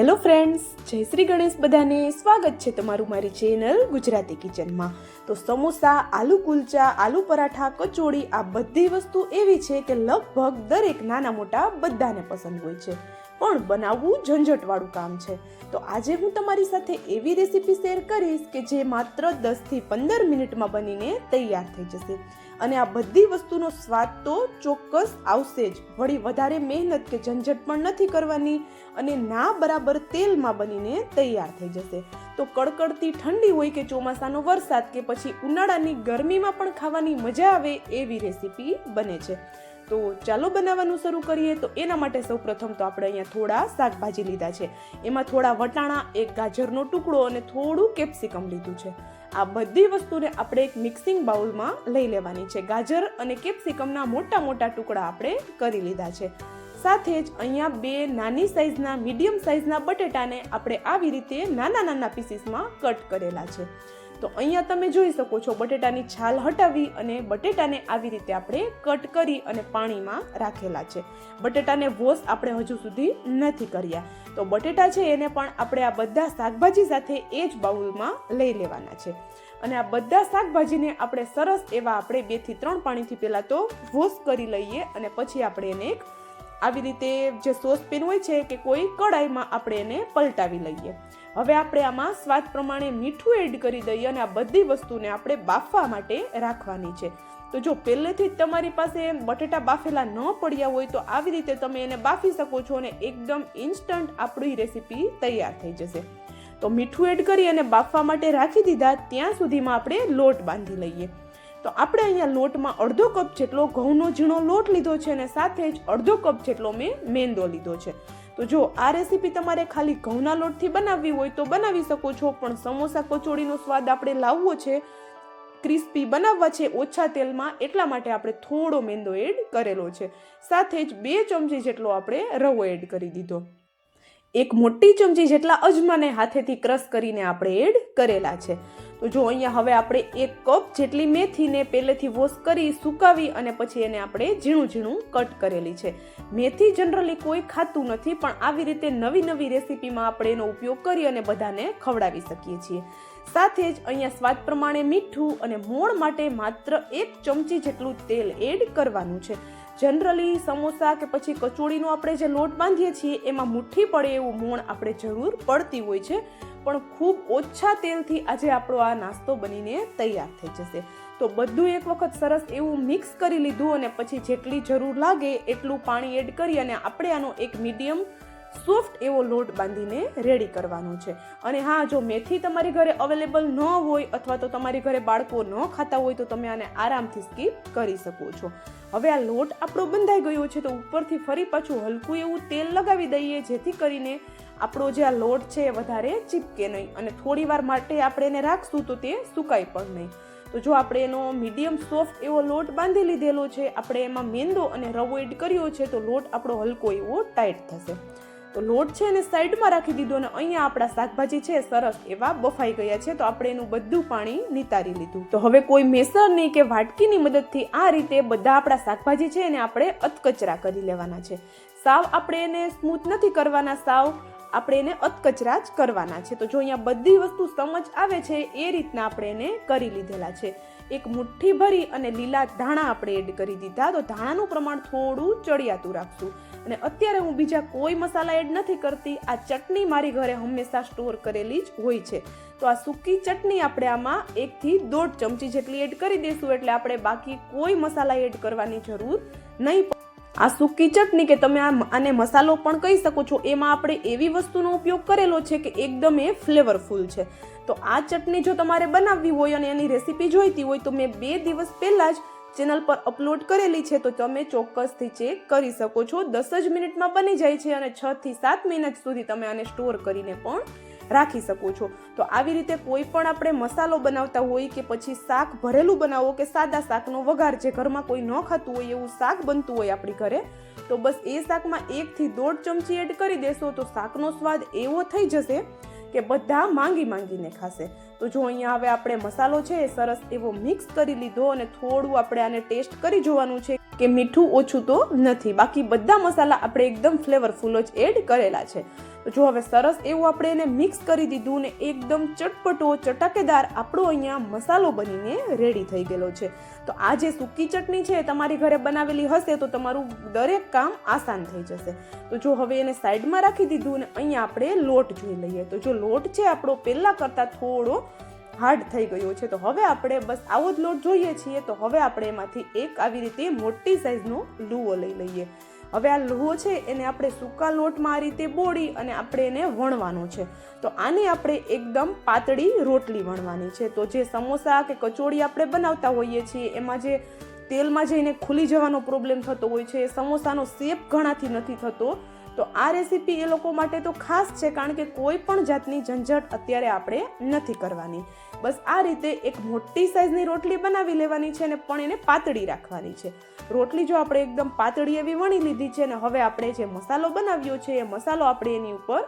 Hello friends જય શ્રી ગણેશ બધાને સ્વાગત છે તમારું મારી ચેનલ ગુજરાતી કિચનમાં. તો સમોસા, આલુ કુલચા, આલુ પરાઠા, કચોડી આ બધી વસ્તુ એવી છે કે લગભગ દરેક નાના મોટા બધાને પસંદ હોય છે. પણ બનાવવું ઝંઝટવાળું કામ છે. તો આજે હું તમારી સાથે એવી રેસીપી શેર કરીશ કે જે માત્ર દસથી પંદર મિનિટમાં બનીને તૈયાર થઈ જશે. અને આ બધી વસ્તુનો સ્વાદ તો ચોક્કસ આવશે જ. વળી વધારે મહેનત કે ઝંઝટ પણ નથી કરવાની અને ના બરાબર તેલમાં બનીને તૈયાર થઈ જશે. તો કડકડતી ઠંડી હોય કે ચોમાસાનો વરસાદ કે પછી ઉનાળાની ગરમીમાં પણ ખાવાની મજા આવે એવી રેસીપી બને છે. તો ચાલો બનાવવાનું શરૂ કરીએ. તો એના માટે સૌપ્રથમ તો આપણે અહીંયા થોડા શાકભાજી લીધા છે. એમાં થોડા વટાણા, એક ગાજરનો ટુકડો અને થોડું કેપ્સિકમ લીધું છે. આ બધી વસ્તુને આપણે એક મિક્સિંગ બાઉલમાં લઈ લેવાની છે. ગાજર અને કેપ્સિકમના મોટા મોટા ટુકડા આપણે કરી લીધા છે. સાથે જ અહીંયા બે નાની સાઇઝના મીડિયમ સાઇઝના બટેટાને આપણે આવી રીતે નાના નાના પીસીસમાં કટ કરેલા છે. તો અહીંયા તમે જોઈ શકો છો બટેટાની છાલ હટાવી અને બટેટાને આવી રીતે આપણે કટ કરી અને પાણીમાં રાખેલા છે. બટેટાને વોશ આપણે હજુ સુધી નથી કર્યા. તો બટેટા છે એને પણ આપણે આ બધા શાકભાજી સાથે એ જ બાઉલમાં લઈ લેવાના છે. અને આ બધા શાકભાજીને આપણે સરસ એવા આપણે બેથી ત્રણ પાણીથી પહેલાં તો વોશ કરી લઈએ અને પછી આપણે એને એક આવી રીતે જે સોસપેન હોય છે કે કોઈ કડાઈમાં આપણે એને પલટાવી લઈએ. હવે આપણે આમાં સ્વાદ પ્રમાણે મીઠું એડ કરી દઈએ અને આ બધી વસ્તુને આપણે બાફવા માટે રાખવાની છે. તો જો પહેલેથી જ તમારી પાસે બટેટા બાફેલા ન પડ્યા હોય તો આવી રીતે તમે એને બાફી શકો છો અને એકદમ ઇન્સ્ટન્ટ આપણી રેસીપી તૈયાર થઈ જશે. તો મીઠું એડ કરી અને બાફવા માટે રાખી દીધા ત્યાં સુધીમાં આપણે લોટ બાંધી લઈએ. તો આપણે અહીંયા લોટમાં અડધો કપ જેટલો ઘઉંનો ઝીણો લોટ લીધો છે અને સાથે જ અડધો કપ જેટલો મેં મેંદો લીધો છે. તો જો આ રેસીપી તમારે ખાલી ઘઉંના લોટથી બનાવવી હોય તો બનાવી શકો છો, પણ સમોસા કચોડીનો સ્વાદ આપણે લાવવો છે, ક્રિસ્પી બનાવવા છે, ઓછા તેલમાં, એટલા માટે આપણે થોડો મેંદો એડ કરેલો છે. સાથે જ બે ચમચી જેટલો આપણે રવો એડ કરી દીધો. એક મોટી ચમચી જેટલા અજમાને હાથેથી ક્રશ કરીને આપણે એડ કરેલા છે. તો જો અહીંયા હવે આપણે એક કપ જેટલી મેથીને પહેલેથી વોશ કરી, સુકાવી અને પછી એને આપણે ઝીણું ઝીણું કટ કરેલી છે. મેથી જનરલી કોઈ ખાતું નથી, પણ આવી રીતે નવી નવી રેસીપીમાં આપણે એનો ઉપયોગ કરી અને બધાને ખવડાવી શકીએ છીએ. સાથે જ અહીંયા સ્વાદ પ્રમાણે મીઠું અને મોણ માટે માત્ર એક ચમચી જેટલું તેલ એડ કરવાનું છે. જનરલી સમોસા કે પછી કચોળીનો આપણે જે લોટ બાંધીએ છીએ, એમાં મુઠ્ઠી પડે એવું મોણ આપણે જરૂર પડતી હોય છે. પણ ખૂબ ઓછા તેલથી આજે આપણો આ નાસ્તો બનીને તૈયાર થઈ જશે. તો બધું એક વખત સરસ એવું મિક્સ કરી લીધું અને પછી જેટલી જરૂર લાગે એટલું પાણી એડ કરી અને આપણે આનો એક મીડિયમ સોફ્ટ એવો લોટ બાંધીને રેડી કરવાનો છે. અને હા, જો મેથી તમારી ઘરે અવેલેબલ ન હોય અથવા તો તમારી ઘરે બાળકો ન ખાતા હોય તો તમે આને આરામથી સ્કીપ કરી શકો છો. હવે આ લોટ આપણો બંધાઈ ગયો છે તો ઉપરથી ફરી પાછું હલકું એવું તેલ લગાવી દઈએ જેથી કરીને આપણો જે આ લોટ છે એ વધારે ચીપકે નહીં અને થોડી વાર માટે આપણે એને રાખશું તો તે સુકાય પણ નહીં. તો જો આપણે એનો મીડિયમ સોફ્ટ એવો લોટ બાંધી લીધેલો છે, આપણે એમાં મેંદો અને રવો એડ કર્યો છે, તો લોટ આપણો હલકો એવો ટાઈટ થશે. તો લોટ છે એને સાઈડમાં રાખી દીધો અને અહીંયા આપણા શાકભાજી છે સરસ એવા બફાઈ ગયા છે, તો આપણે એનું બધું પાણી નિતારી લીધું. તો હવે કોઈ મેસરની કે વાટકીની મદદથી આ રીતે બધા આપણા શાકભાજી છે એને આપણે અતકચરા કરી લેવાના છે. સાવ આપણે એને સ્મૂથ નથી કરવાના, સાવ આપણે એને અતકચરા જ કરવાના છે. તો જો અહીંયા બધી વસ્તુ સમજ આવે છે, એ રીતના આપણે એને કરી લીધેલા છે. એક મુઠ્ઠી ભરી અને લીલા ધાણા આપણે એડ કરી દીધા. તો ધાણાનું પ્રમાણ થોડું ચડિયાતું રાખશું. અને અત્યારે હું બીજા કોઈ મસાલા એડ નથી કરતી. આ ચટણી મારી ઘરે હંમેશા સ્ટોર કરેલી જ હોય છે. તો આ સૂકી ચટણી આપણે આમાં એકથી દોઢ ચમચી જેટલી એડ કરી દઈશું. એટલે આપણે બાકી કોઈ મસાલા એડ કરવાની જરૂર નહીં આ સૂકી ચટણી કે તમે આ આને મસાલો પણ કહી શકો છો, એમાં આપણે એવી વસ્તુનો ઉપયોગ કરેલો છે કે એકદમ એ ફ્લેવરફુલ છે. તો આ ચટણી જો તમારે બનાવવી હોય અને એની રેસીપી જોઈતી હોય, તો મેં બે દિવસ પહેલાં જ ચેનલ પર અપલોડ કરેલી છે, તો તમે ચોક્કસથી ચેક કરી શકો છો. દસ જ મિનિટમાં બની જાય છે અને છથી સાત મહિના સુધી તમે આને સ્ટોર કરીને પણ રાખી શકો છો. તો આવી રીતે કોઈ પણ આપણે મસાલો બનાવતા હોય કે પછી શાક ભરેલું બનાવો કે સાદા શાકનો વઘાર જે ઘરમાં કોઈ ન ખાતું હોય એવું શાક બનતું હોય આપણી ઘરે, તો બસ એ શાકમાં એકથી દોઢ ચમચી એડ કરી દેશો તો શાકનો સ્વાદ એવો થઈ જશે કે બધા માંગી માંગીને ખાશે. તો જો અહીંયા હવે આપણે મસાલો છે એ સરસ એવો મિક્સ કરી લીધો અને થોડું આપણે આને ટેસ્ટ કરી જોવાનું છે. કે મીઠું ઓછું તો નથી. બાકી બધા મસાલા આપણે એકદમ ફ્લેવરફુલ જ એડ કરેલા છે. જો હવે સરસ એવું આપણે એને મિક્સ કરી દીધું ને એકદમ ચટપટો ચટાકેદાર આપણો અહીંયા મસાલો બનીને રેડી થઈ ગયેલો છે. તો આ જે સૂકી ચટણી છે તમારી ઘરે બનાવેલી હશે તો તમારું દરેક કામ આસાન થઈ જશે. તો જો હવે એને સાઈડમાં રાખી દીધું ને અહીંયા આપણે લોટ જોઈ લઈએ. તો જો લોટ છે આપણો પહેલાં કરતાં થોડો હાર્ડ થઈ ગયો છે. તો હવે આપણે બસ આવો જ લોટ જોઈએ છીએ. તો હવે આપણે એમાંથી એક આવી રીતે મોટી સાઈઝનો લુવો લઈ લઈએ. હવે આ લુવો છે એને આપણે સૂકા લોટમાં આ રીતે બોળી અને આપણે એને વણવાનો છે. તો આની આપણે એકદમ પાતળી રોટલી વણવાની છે. તો જે સમોસા કે કચોડી આપણે બનાવતા હોઈએ છીએ, એમાં જે તેલમાં જઈને ખુલી જવાનો પ્રોબ્લેમ થતો હોય છે સમોસાનો શેપ ઘણાથી નથી થતો. તો આ રેસીપી એ લોકો માટે તો ખાસ છે, કારણ કે કોઈ પણ જાતની ઝંઝટ અત્યારે આપણે નથી કરવાની. બસ આ રીતે એક મોટી સાઇઝની રોટલી બનાવી લેવાની છે અને પણ એને પાતળી રાખવાની છે. રોટલી જો આપણે એકદમ પાતળી એવી વણી લીધી છે ને હવે આપણે જે મસાલો બનાવ્યો છે, એ મસાલો આપણે એની ઉપર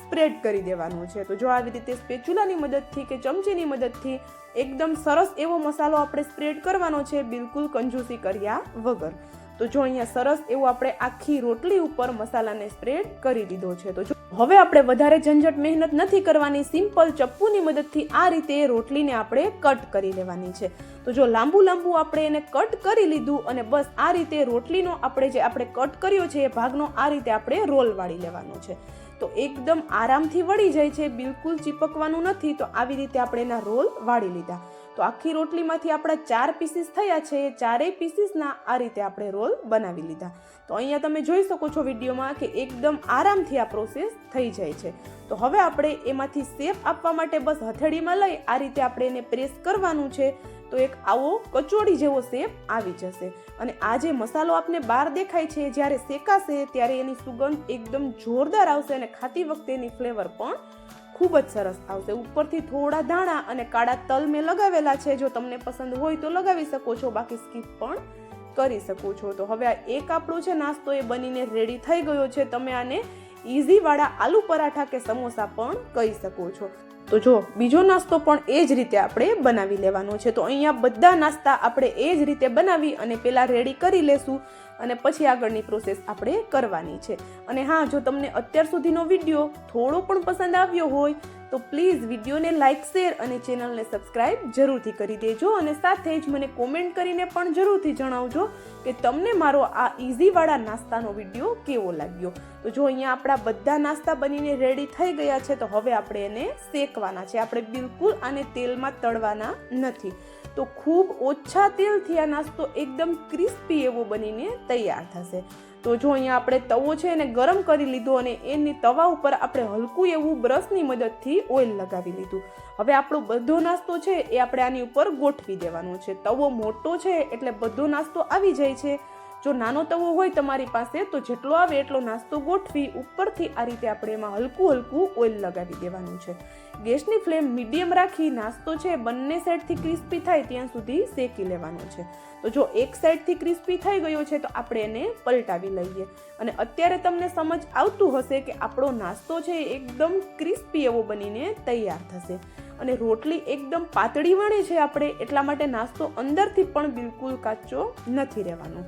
સ્પ્રેડ કરી દેવાનો છે. તો જો આવી રીતે સ્પેચ્યુલાની મદદથી કે ચમચીની મદદથી એકદમ સરસ એવો મસાલો આપણે સ્પ્રેડ કરવાનો છે, બિલકુલ કંજૂસી કર્યા વગર. તો જો અહીંયા સરસ એવું આપણે આખી રોટલી ઉપર મસાલાને સ્પ્રેડ કરી દીધો છે. તો જો હવે આપણે વધારે ઝંઝટ મહેનત નથી કરવાની સિમ્પલ ચપ્પુની મદદથી આ રીતે રોટલીને આપણે કટ કરી લેવાની છે. તો જો લાંબુ લાંબુ આપણે એને કટ કરી લીધું અને બસ આ રીતે રોટલીનો આપણે જે આપણે કટ કર્યો છે એ ભાગનો આ રીતે આપણે રોલ વાળી લેવાનો છે. તો એકદમ આરામથી વળી જાય છે, બિલકુલ ચીપકવાનું નથી, તો આવી રીતે આપણે એના રોલ વાળી લીધા. તો આખી રોટલીમાંથી આપણા ચાર પીસીસ થયા છે. એ ચારેય પીસીસના આ રીતે આપણે રોલ બનાવી લીધા. તો અહીંયા તમે જોઈ શકો છો વિડીયોમાં કે એકદમ આરામથી આ પ્રોસેસ થઈ જાય છે. તો હવે આપણે એમાંથી શેપ આપવા માટે બસ હથેળીમાં લઈ આ રીતે આપણે એને પ્રેસ કરવાનું છે. તો એક આવો કચોડી જેવો શેપ આવી જશે. અને આ જે મસાલો આપને બહાર દેખાય છે, જ્યારે શેકાશે, ત્યારે એની સુગંધ એકદમ જોરદાર આવશે અને ખાતી વખતે એની ફ્લેવર પણ ખૂબ જ સરસ આવશે. ઉપરથી થોડા દાણા અને કાળા તલ મેં લગાવેલા છે. જો તમને પસંદ હોય તો લગાવી શકો છો, બાકી સ્કીપ પણ કરી શકો છો. તો હવે આ એક આપણો છે, નાસ્તો એ બનીને રેડી થઈ ગયો છે. તમે આને ઇઝીવાળા આલુ પરાઠા કે સમોસા પણ કહી શકો છો. તો જો, બીજો નાસ્તો પણ એ જ રીતે આપણે બનાવી લેવાનો છે. તો અહીંયા બધા નાસ્તા આપણે એ જ રીતે બનાવી અને પહેલાં રેડી કરી લેશું અને પછી આગળની પ્રોસેસ આપણે કરવાની છે. અને હા, જો તમને અત્યાર સુધીનો વીડિયો થોડો પણ પસંદ આવ્યો હોય, તો પ્લીઝ વિડીયોને લાઇક શેર અને ચેનલને સબસ્ક્રાઇબ જરૂરથી કરી દેજો અને સાથે જ મને કોમેન્ટ કરીને પણ જરૂરથી જણાવજો કે તમને મારો આ ઇઝીવાળા નાસ્તાનો વીડિયો કેવો લાગ્યો. તો જો અહીંયા આપણા બધા નાસ્તા બનીને રેડી થઈ ગયા છે, તો હવે આપણે એને શેકવાના છે. આપણે બિલકુલ આને તેલમાં તળવાના નથી. તો ખૂબ ઓછા તેલથી આ નાસ્તો એકદમ ક્રિસ્પી એવો બનીને તૈયાર થશે. તો જો અહીંયા આપણે તવો છે એને ગરમ કરી લીધો અને એની તવા ઉપર આપણે હલકું એવું બ્રશની મદદથી ઓઇલ લગાવી લીધું. હવે આપણો બધો નાસ્તો છે એ આપણે આની ઉપર ગોઠવી દેવાનો છે. તવો મોટો છે એટલે બધો નાસ્તો આવી જાય છે. જો નાનો તવો હોય તમારી પાસે, તો જેટલો આવે એટલો નાસ્તો ગોઠવી ઉપરથી આ રીતે આપણે એમાં હલકું હલકું ઓઇલ લગાવી દેવાનું છે. ગેસની ફ્લેમ મીડિયમ રાખી નાસ્તો છે બંને સાઈડથી ક્રિસ્પી થાય ત્યાં સુધી શેકી લેવાનો છે. તો જો એક સાઈડથી ક્રિસ્પી થઈ ગયો છે, તો આપણે એને પલટાવી લઈએ. અને અત્યારે તમને સમજ આવતું હશે કે આપણો નાસ્તો છે એકદમ ક્રિસ્પી એવો બનીને તૈયાર થશે. અને રોટલી એકદમ પાતળી વણે છે આપણે, એટલા માટે નાસ્તો અંદરથી પણ બિલકુલ કાચો નથી રહેવાનો.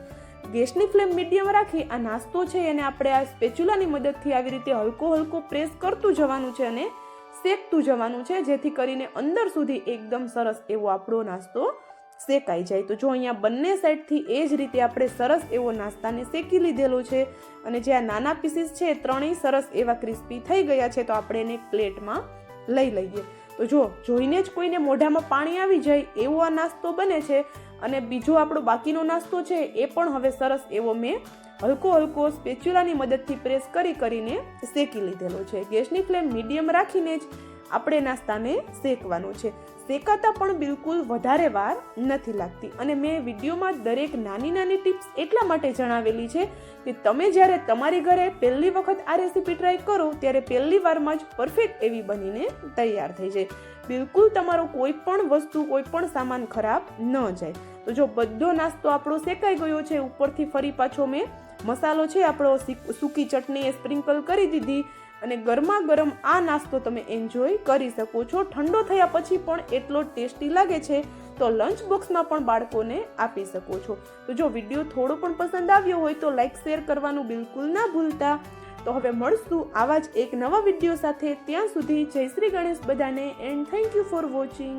ગેસની ફ્લેમ મીડિયમ રાખી આ નાસ્તો છે એને આપણે આ સ્પેચ્યુલાની મદદથી આવી રીતે હલકો હલકો પ્રેસ કરતું જવાનું છે અને શેકતું જવાનું છે, જેથી કરીને અંદર સુધી એકદમ સરસ એવો આપણો નાસ્તો શેકાઈ જાય. તો જો અહીંયા બંને સાઈડથી એ જ રીતે આપણે સરસ એવો નાસ્તાને શેકી લીધેલો છે અને જે આ નાના પીસીસ છે ત્રણેય સરસ એવા ક્રિસ્પી થઈ ગયા છે, તો આપણે એને પ્લેટમાં લઈ લઈએ. તો જો જોઈને જ કોઈને મોઢામાં પાણી આવી જાય, એવો આ નાસ્તો બને છે. અને બીજો આપણો બાકીનો નાસ્તો છે એ પણ હવે સરસ એવો મેં હલકો હલકો સ્પેચ્યુલાની મદદથી પ્રેસ કરી કરીને શેકી લીધેલો છે. ગેસની ફ્લેમ મીડિયમ રાખીને જ આપણે નાસ્તાને શેકવાનો છે. શેકાતા પણ બિલકુલ વધારે વાર નથી લાગતી. અને મેં વિડીયોમાં દરેક નાની નાની ટિપ્સ એટલા માટે જણાવેલી છે કે તમે જ્યારે તમારી ઘરે પહેલી વખત આ રેસીપી ટ્રાય કરો ત્યારે પહેલી વારમાં જ પરફેક્ટ એવી બનીને તૈયાર થઈ જાય. બિલકુલ તમારો કોઈ પણ વસ્તુ કોઈ પણ સામાન ખરાબ ન જાય. તો જો બધો નાસ્તો આપણો શેકાઈ ગયો છે, ઉપરથી ફરી પાછો મેં મસાલો છે, આપણો સૂકી ચટણી એ સ્પ્રિંકલ કરી દીધી અને ગરમા ગરમ આ નાસ્તો તમે એન્જોય કરી શકો છો. ઠંડો થયા પછી પણ એટલો ટેસ્ટી લાગે છે, તો લંચ બોક્સમાં પણ બાળકોને આપી શકો છો. તો જો વીડિયો થોડો પણ પસંદ આવ્યો હોય તો લાઈક, શેર કરવાનું બિલકુલ ના ભૂલતા. તો હવે મળશું આવા જ એક નવા વીડિયો સાથે ત્યાં સુધી જય શ્રી ગણેશ બધાને and thank you for watching